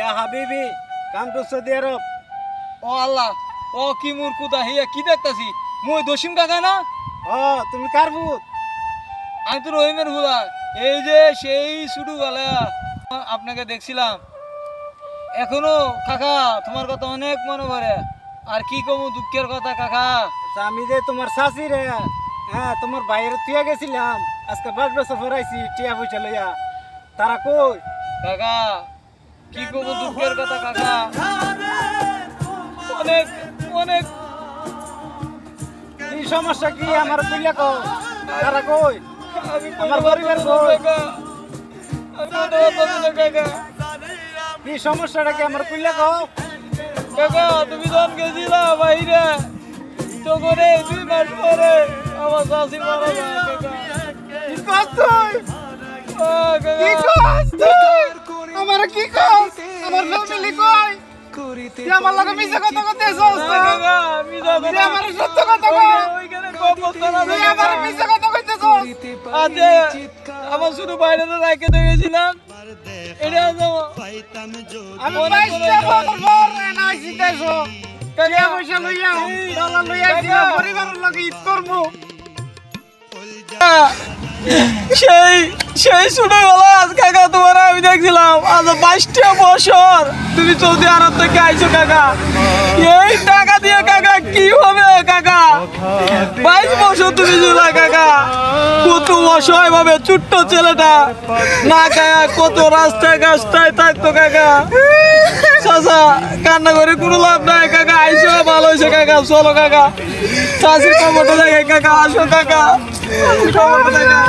ইয়া হাবিবি come to Saudi আরব ও আল্লাহ ও কি মূর্খতা হিয়া কি দেখতাছি? মুই দোষিম কাকা না? ও তুমি কার ভূত? আমি তো রহিমের হুলা এই যে সেই শুরু বেলা আপনাকে দেখছিলাম। এখনও কাকা তোমার কথা অনেক মনে পড়ে। আর কি কমু দুঃখের কথা কাকা? আচ্ছা, আমি যে তোমার শাশি রে হ্যাঁ তোমার বাইরে তুইয়া গেছিলাম। আজকে বছর পর আইছি টিয়া পয়সা লইয়া। তারা কই? কাকা কি কমু দুঃখের কথা কাকা? অনেক অনেক। কি সমস্যা কি আমার কইলা কও? তারা কই? আমার পরিবার কই? কাকা। কি সমস্যাটা কি আমার কইলা কও? কাকা তুমি যখন গেছিলা বাইরে। তো করে দুই মাস পরে আমার শাশি মারা যায় কাকা। কি কস তুই? ও, কাকা। কি কস তুই? আমার কি কস আমার ফ্যামিলি কই তুই আমার লগে মিছে কথা তুই সত্য কথা তুই মিছে কথা শুধু বাইরে তো রাখে দিয়ে গেছিলাম এটা যাব আমি বাইশটা বছর পর না আইছি দেশো পয়সা লইয়া ডলার লইয়া পরিবারের লগে ঈদ করব। সেই সেই ছোটবেলা আজ কাকা তোমার আমি দেখছিলাম আজ বছর তুমি সৌদি আরব থেকে আইছো, কাকা। এই টাকা দিয়ে, কাকা, কি হবে, কাকা? বাইশ বছর তুমি ছিল কাকা। কত অসহায় ভাবে ছোট্ট ছেলেটা। না কাকা কত রাস্তায় গাছটায় থাকতো, কাকা। চাচা, কান্না করে কোনো লাভ নাই, কাকা। আইসো, ভালো হয়েছে কাকা। চলো, কাকা। চাষির খবরটা দেখে, কাকা, আসো, কাকা। খবরটা দেখা।